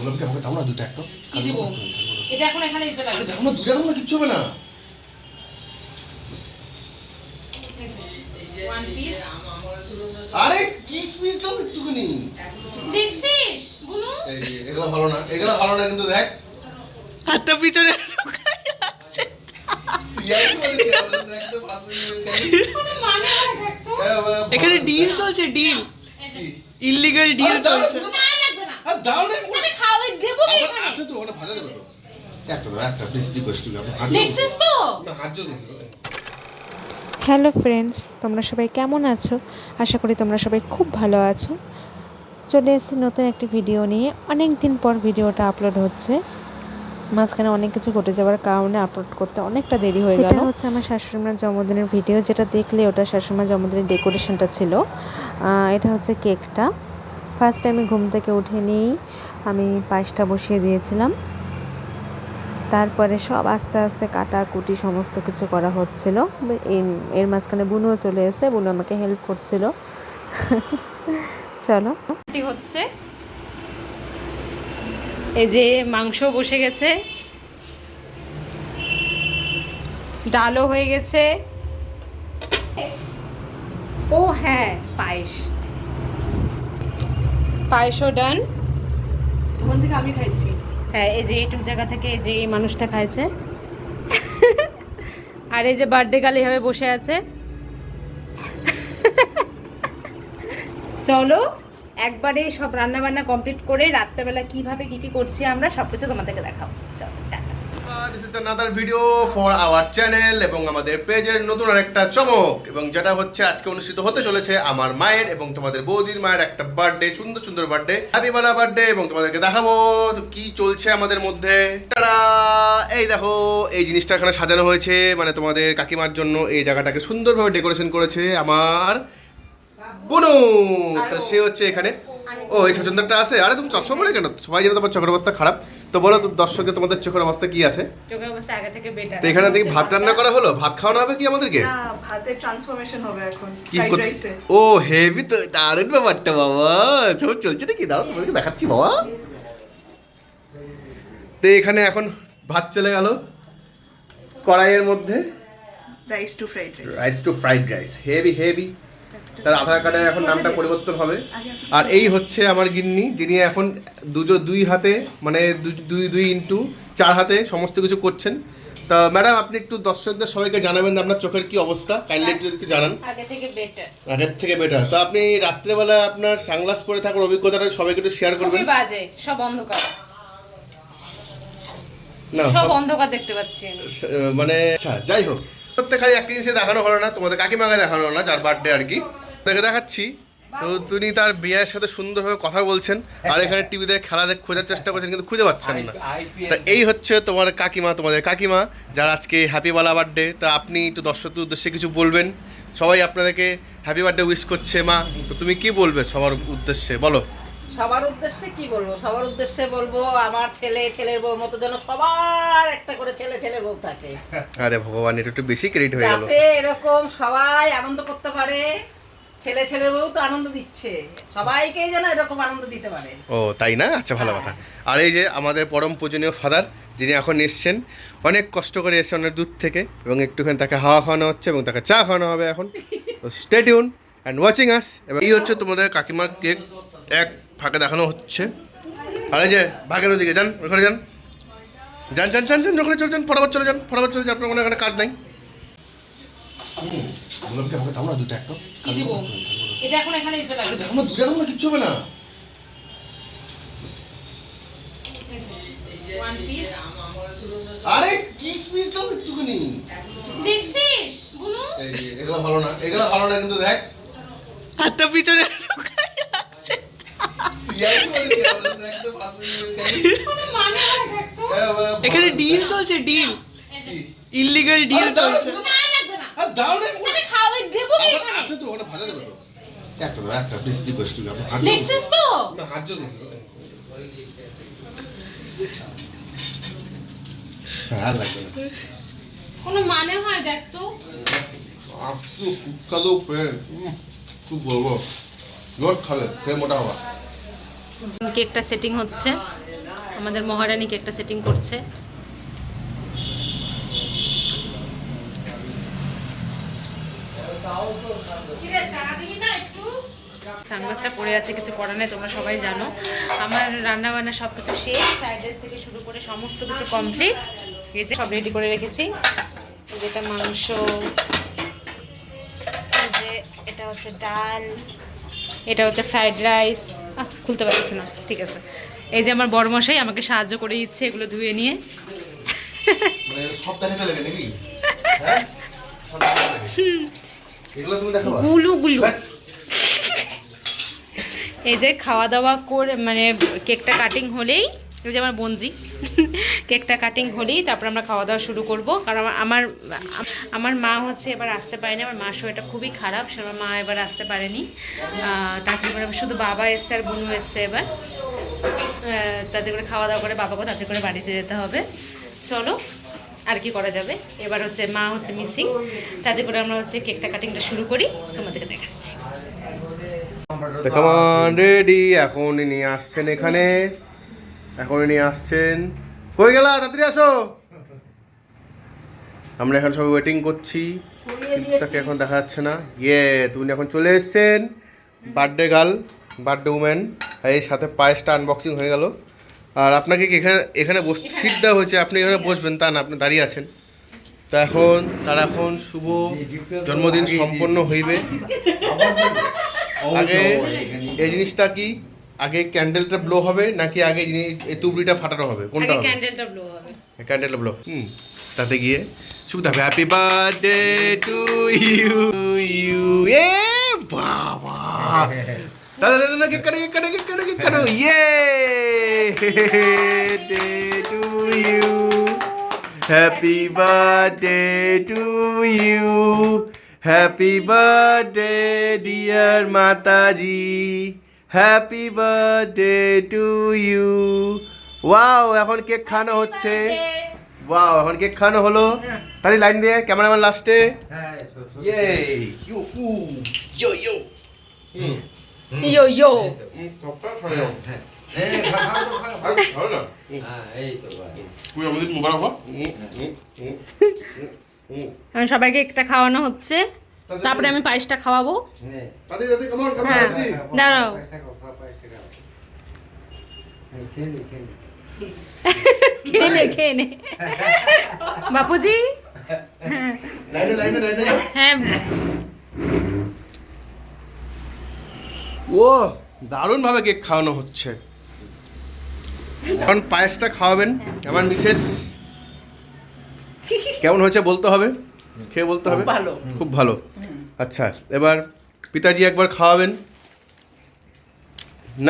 গোলাপকে আমাকে দাও না দুটো একটা কি দিব এটা এখন এখানে দিতে আরে লাগবে দাও না দুটো দাও না কিচ্ছু হবে না আরে কিস পিস দাও একটুখানি দেখছিস বুনু এগুলো ভালো না এগুলো ভালো না কিন্তু দেখ হাতটা পিছনে মানে হয় এখানে। ডিল চলছে ডিল কি? ইলিগাল ডিল চলছে দুটো না লাগবে না আর দাও না দেবো কি এখানে। আসে তো ওখানে ভাজা দেবে তো। একটা দাও একটা প্লিজ রিকোয়েস্ট টু আপনি দেখছিস তো? না হাত জোড় হ্যালো ফ্রেন্ডস তোমরা সবাই কেমন আছো? আশা করি তোমরা সবাই খুব ভালো আছো। চলে এসেছি নতুন একটি ভিডিও নিয়ে। অনেক দিন পর ভিডিওটা আপলোড হচ্ছে। মাঝখানে অনেক কিছু ঘটে যাওয়ার কারণে আপলোড করতে অনেকটা দেরি হয়ে গেল। এটা হচ্ছে আমার শাশুড়িমার জন্মদিনের ভিডিও যেটা দেখলে ওটা শাশুড়িমার জন্মদিনের ডেকোরেশনটা ছিল। এটা হচ্ছে কেকটা ফার্স্ট আমি ঘুম থেকে উঠে নিয়েই আমি পায়েসটা বসিয়ে দিয়েছিলাম। তারপরে সব আস্তে আস্তে কাটা, কুটি সমস্ত কিছু করা হচ্ছিল। এর- এর মাঝখানে বুনুও চলে এসে বুনু আমাকে হেল্প করছিল। চলো। হচ্ছে, এই যে মাংস বসে গেছে, ডালও হয়ে গেছে। ও হ্যাঁ পায়েস। পায়েসও ডান। থেকে আমি খাইছি। হ্যাঁ এই যে এইটুক জায়গা থেকে এই যে এই মানুষটা খাইছে। আর এই যে বার্থডে গাল এইভাবে বসে আছে। চলো একবারে সব রান্না বান্না কমপ্লিট করে রাত্রেবেলা কীভাবে কি কি করছি আমরা সব কিছু তোমাদেরকে দেখাবো। চলো। This is another video for our channel এবং আমাদের পেজের নতুন আরেকটা চমক। এবং যেটা হচ্ছে, আজকে অনুষ্ঠিত হতে চলেছে আমার মায়ের এবং তোমাদের বৌদির মায়ের একটা বার্থডে সুন্দর সুন্দর বার্থডে হ্যাপি বালা বার্থডে এবং তোমাদেরকে দেখাবো কি চলছে আমাদের মধ্যে। টাডা! এই দেখো, এই জিনিসটা এখানে সাজানো হয়েছে। মানে তোমাদের কাকিমার জন্য এই জায়গাটাকে সুন্দরভাবে ডেকোরেশন করেছে আমার বুনু। তো সে হচ্ছে এখানে ও এই সচন্দরটা আছে? আরে তুমি চশমা পরে কেন? সবাই জানে তোমার চোখের অবস্থা খারাপ। তো বলো তো দর্শকে তোমাদের চোখের অবস্থা কি আছে? চোখের অবস্থা আগে থেকে বেটার তো এখানে দেখি ভাত রান্না করা হলো? ভাত খাওয়ানো হবে কি আমাদেরকে? না ভাতের ট্রান্সফরমেশন হবে এখন কি করতে রাইসে ও হেভি তো দারুণ ব্যাপারটা বাবা। সব চলছে নাকি? দাঁড়াও তোমাদেরকে দেখাচ্ছি বাবা। তো এখানে এখন ভাত চলে গেল কড়াইয়ের মধ্যে। Rice to fried rice rice to fried rice heavy heavy তার আধার কার্ডে এখন নামটা পরিবর্তন হবে। আর এই হচ্ছে আমার গিন্নি যিনি এখন দুজো দুই হাতে মানে দুই দুই ইন্টু চার হাতে সমস্ত কিছু করছেন। তা ম্যাডাম আপনি একটু দর্শকদের সবাইকে জানাবেন আপনার চোখের কি অবস্থা। কাইন্ডলি একটু একটু জানান। আগে থেকে বেটার আগের থেকে বেটার তো আপনি রাত্রেবেলা আপনার সানগ্লাস পরে থাকার অভিজ্ঞতাটা সবাইকে একটু শেয়ার করবেন। বাজে সব অন্ধকার। না সব সব- অন্ধকার দেখতে পাচ্ছি মানে আচ্ছা যাই হোক। প্রত্যেক খালি একটা জিনিসে দেখানো হলো না তোমাদের কাকিমাকে দেখানো হলো না যার বার্থডে আর কি। তাকে দেখাচ্ছি। তো তিনি তার বিয়ের সাথে সুন্দরভাবে কথা বলছেন আর এখানে টিভিতে খেলা দেখ খোঁজার চেষ্টা করছেন কিন্তু খুঁজে পাচ্ছেন না। তা এই হচ্ছে তোমার কাকিমা তোমাদের কাকিমা যার আজকে হ্যাপি বালা বার্থডে তা আপনি একটু দর্শকদের উদ্দেশ্যে কিছু বলবেন। সবাই আপনাদেরকে হ্যাপি বার্থডে উইশ করছে মা। তো তুমি কি বলবে সবার উদ্দেশ্যে? বলো। সবার উদ্দেশ্যে কি বলব? সবার উদ্দেশ্যে বলব আমার ছেলে ছেলের বউর মতো যেন সবার একটা করে ছেলে ছেলের বউ থাকে। আরে ভগবান এটা একটু বেশি ক্রেডিট হয়ে গেল। যাতে এরকম সবাই আনন্দ করতে পারে ছেলে ছেলের বউ তো আনন্দ দিচ্ছে। সবাইকেই যেন এরকম আনন্দ দিতে পারে। ও তাই না? আচ্ছা ভালো কথা। আর এই যে আমাদের পরম পূজনীয় ফাদার যিনি এখন এসছেন অনেক কষ্ট করে এসে অনেক দূর থেকে এবং একটুখানি তাকে হাওয়া খাওয়ানো হচ্ছে এবং তাকে চা খাওয়ানো হবে এখন। স্টেডিউন অ্যান্ড ওয়াচিং আস এবং এই হচ্ছে তোমাদের কাকিমার কেক এক ফাঁকে দেখানো হচ্ছে। আর এই যে ভাগের ওদিকে যান ওখানে যান। যান যান যান যান ওখানে চলে যান ফটাফট চলে যান ফটাফট চলে যান আপনার কোনো এখানে কাজ নাই। গোলাপকে আমাকে দাও না দুটো একটা। কি দিব? এটা এখন এখানে দিতে লাগবে। দাও দুটো দাও না কিচ্ছু হবে না। আরে কিস পিস দাও একটুখানি। দেখছিস বুনু? এই এগুলো ভালো না এগুলো ভালো না কিন্তু দেখ। হাতটা পিছনে এখানে ডিল চলছে ডিল ইলিগাল ডিল চলছে। তো, তো। আপনি দেখছিস তো। কোনো মানে হয় দেখতো আপসু কুকালো ফ্রেন্ড কি বলব। রোজ খাবে খেয়ে মোটা হবা। কেকটা সেটিং হচ্ছে। আমাদের মহারানী কেকটা সেটিং করছে। সানগ্লাসটা পরে আছে, কিছু করার নেই, তোমরা সবাই জানো। আমার রান্না বান্না সব কিছু শেষ ফ্রাইড রাইস থেকে শুরু করে সমস্ত কিছু কমপ্লিট এই যে সব রেডি করে রেখেছি। এই যে এটা মাংস যে এটা হচ্ছে ডাল, এটা হচ্ছে ফ্রাইড রাইস খুলতে পারতেছি না ঠিক আছে। এই যে আমার বড়মশাই আমাকে সাহায্য করে দিচ্ছে এগুলো ধুয়ে নিয়ে। মানে হ্যাঁ? গুলু গুলু। হ্যাঁ? এই যে খাওয়া দাওয়া করে মানে কেকটা কাটিং হলেই এই যে আমার বঞ্জি কেকটা কাটিং হলেই তারপর আমরা খাওয়া দাওয়া শুরু করব। কারণ আমার- আমার মা হচ্ছে এবার আসতে পারেনি, আমার মার শরীরটা খুবই খারাপ, সে আমার মা এবার আসতে পারেনি। তাতে করে শুধু বাবা এসছে আর বোনও এসছে এবার। তাতে করে খাওয়া দাওয়া করে বাবাকেও তাতে করে বাড়িতে যেতে হবে। চলো, আর কি করা যাবে? এবার হচ্ছে মা হচ্ছে মিসিং তাতে করে আমরা হচ্ছে কেকটা কাটিংটা শুরু করি, তোমাদেরকে দেখাচ্ছি। রেডি এখন ইনি আসছেন এখানে। এখন উনি আসছেন। কই গেলা? তাড়াতাড়ি আসো। আমরা এখন সবাই ওয়েটিং করছি। তাকে এখন দেখা যাচ্ছে না। ইয়ে তুমি এখন চলে এসছেন। বার্থডে গার্ল বার্থডে উম্যান এই সাথে পায়েসটা আনবক্সিং হয়ে গেল। আর আপনাকে কি এখানে এখানে বস সিট দেওয়া হয়েছে? আপনি এখানে বসবেন। তা না আপনি দাঁড়িয়ে আছেন। তা এখন তার এখন শুভ জন্মদিন সম্পন্ন হইবে। আগে এই জিনিসটা কি? আগে ক্যান্ডেলটা ব্লো হবে নাকি আগে এই তুবড়িটা ফাটানো হবে? কোনটা হবে? ক্যান্ডেলটা ব্লো হবে। ক্যান্ডেল ব্লো হুম তাতে গিয়ে শুভ থাকবে happy birthday to you you এ বাবা! দাদা দাদা দাদা কেক কাটো কেক কাটো কেক কাটো কেক কাটো yay! Day to you happy birthday to you happy birthday dear Mataji happy birthday to you wow এখন কেক খাওয়ানো হচ্ছে। ওয়াও এখন কেক খাওয়ানো হলো। তাহলে লাইন দিয়ে ক্যামেরাম্যান লাস্টে। ইয়ে ইউ হু ইয়ো ইয়ো ইয়ো ইয়ো সবাইকে একটা খাওয়ানো হচ্ছে। তারপরে আমি পায়েসটা খাওয়াবো। হ্যাঁ। দাঁড়াও। খেয়ে নে খেয়ে নে। বাপুজি? লাইনে, লাইনে, লাইনে। হ্যাঁ। ও দারুণ ভাবে কেক খাওয়ানো হচ্ছে। এখন পায়েসটা খাওয়াবেন আমার মিসেস কেমন হয়েছে বলতে হবে? খেয়ে বলতে হবে? ভালো। খুব ভালো। আচ্ছা এবার পিতাজি একবার খাওয়াবেন।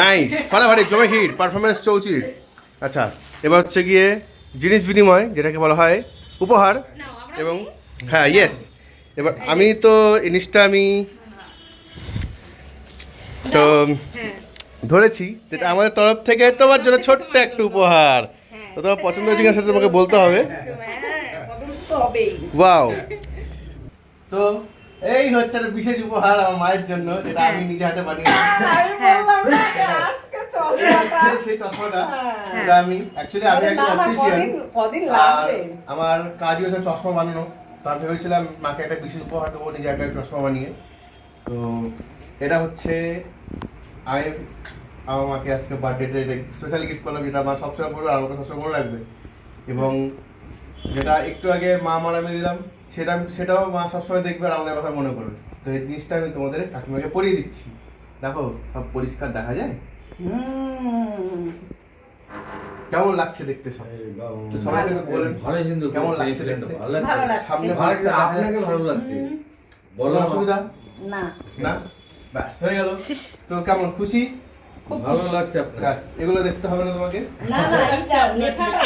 নাইস ফাটাফাটি জমে হিট পারফরমেন্স চৌচির। আচ্ছা এবার হচ্ছে গিয়ে জিনিস বিনিময় যেটাকে বলা হয় উপহার এবং হ্যাঁ ইয়েস এবার আমি তো জিনিসটা আমি তো ধরেছি যেটা আমাদের তরফ থেকে তোমার জন্য ছোট্ট একটা উপহার। তো তোমার পছন্দ হয়েছে সেটা তোমাকে বলতে হবে। তো হবেই। ওয়াও তো এই হচ্ছে একটা বিশেষ উপহার আমার মায়ের জন্য যেটা আমি নিজে হাতে বানিয়েছি আমি বললাম না যে আজকে চশমাটা। সেই- চশমাটা যেটা আমি অ্যাকচুয়ালি আমি আরে একজন না, না, অফিসিয়াল কদিন কদিন আর আমার কাজই হচ্ছে চশমা বানানো। তো আমি ভেবেছিলাম মাকে একটা বিশেষ উপহার দেবো নিজে একটা চশমা বানিয়ে। তো এটা হচ্ছে আমি আমার মাকে আজকে বার্থডেতে এটা স্পেশালি গিফট করলাম যেটা মা সবসময় পড়বে আর আমাকে সবসময় মনে রাখবে। এবং যেটা একটু আগে মা আমার আমি দিলাম সেটা সেটাও মা সবসময় দেখবে আর আমাদের কথা মনে করবে। তো এই জিনিসটা আমি তোমাদের কাকিমাকে পরিয়ে দিচ্ছি। দেখো সব পরিষ্কার দেখা যায়? কেমন লাগছে দেখতে সব? তো সবাইকে বলেন কেমন লাগছে দেখতে? ভালো লাগছে। সামনে আপনাকে ভালো লাগছে। বলো অসুবিধা? না। না? ব্যাস হয়ে গেল। তো কেমন খুশি? ভালো লাগছে আপনার। এগুলো দেখতে হবে না তোমাকে? না না লেখাটা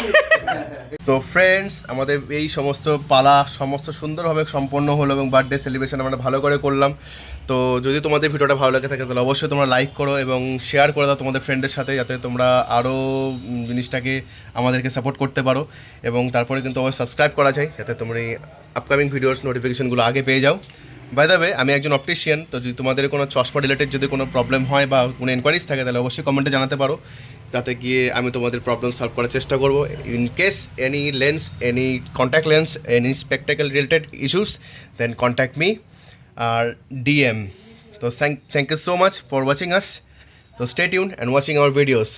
তো ফ্রেন্ডস আমাদের এই সমস্ত পালা সমস্ত সুন্দরভাবে সম্পন্ন হলো এবং বার্থডে সেলিব্রেশন আমরা ভালো করে করলাম। তো যদি তোমাদের ভিডিওটা ভালো লাগে থাকে তাহলে অবশ্যই তোমরা লাইক করো এবং শেয়ার করে দাও তোমাদের ফ্রেন্ডের সাথে যাতে তোমরা আরও জিনিসটাকে আমাদেরকে সাপোর্ট করতে পারো। এবং তারপরে কিন্তু অবশ্যই সাবস্ক্রাইব করা যায় যাতে তোমরা এই আপকামিং ভিডিওস নোটিফিকেশনগুলো আগে পেয়ে যাও। বাই দ্য আমি একজন অপটিশিয়ান তো যদি তোমাদের কোনো চশমা রিলেটেড যদি কোনো প্রবলেম হয় বা কোনো এনকোয়ারিজ থাকে, তাহলে অবশ্যই কমেন্টে জানাতে পারো। তাতে গিয়ে আমি তোমাদের প্রবলেম সলভ করার চেষ্টা করব। In case any lens any contact lens any spectacle related issues then contact me or DM তো thank thank you so much for watching us তো stay tune and watching our videos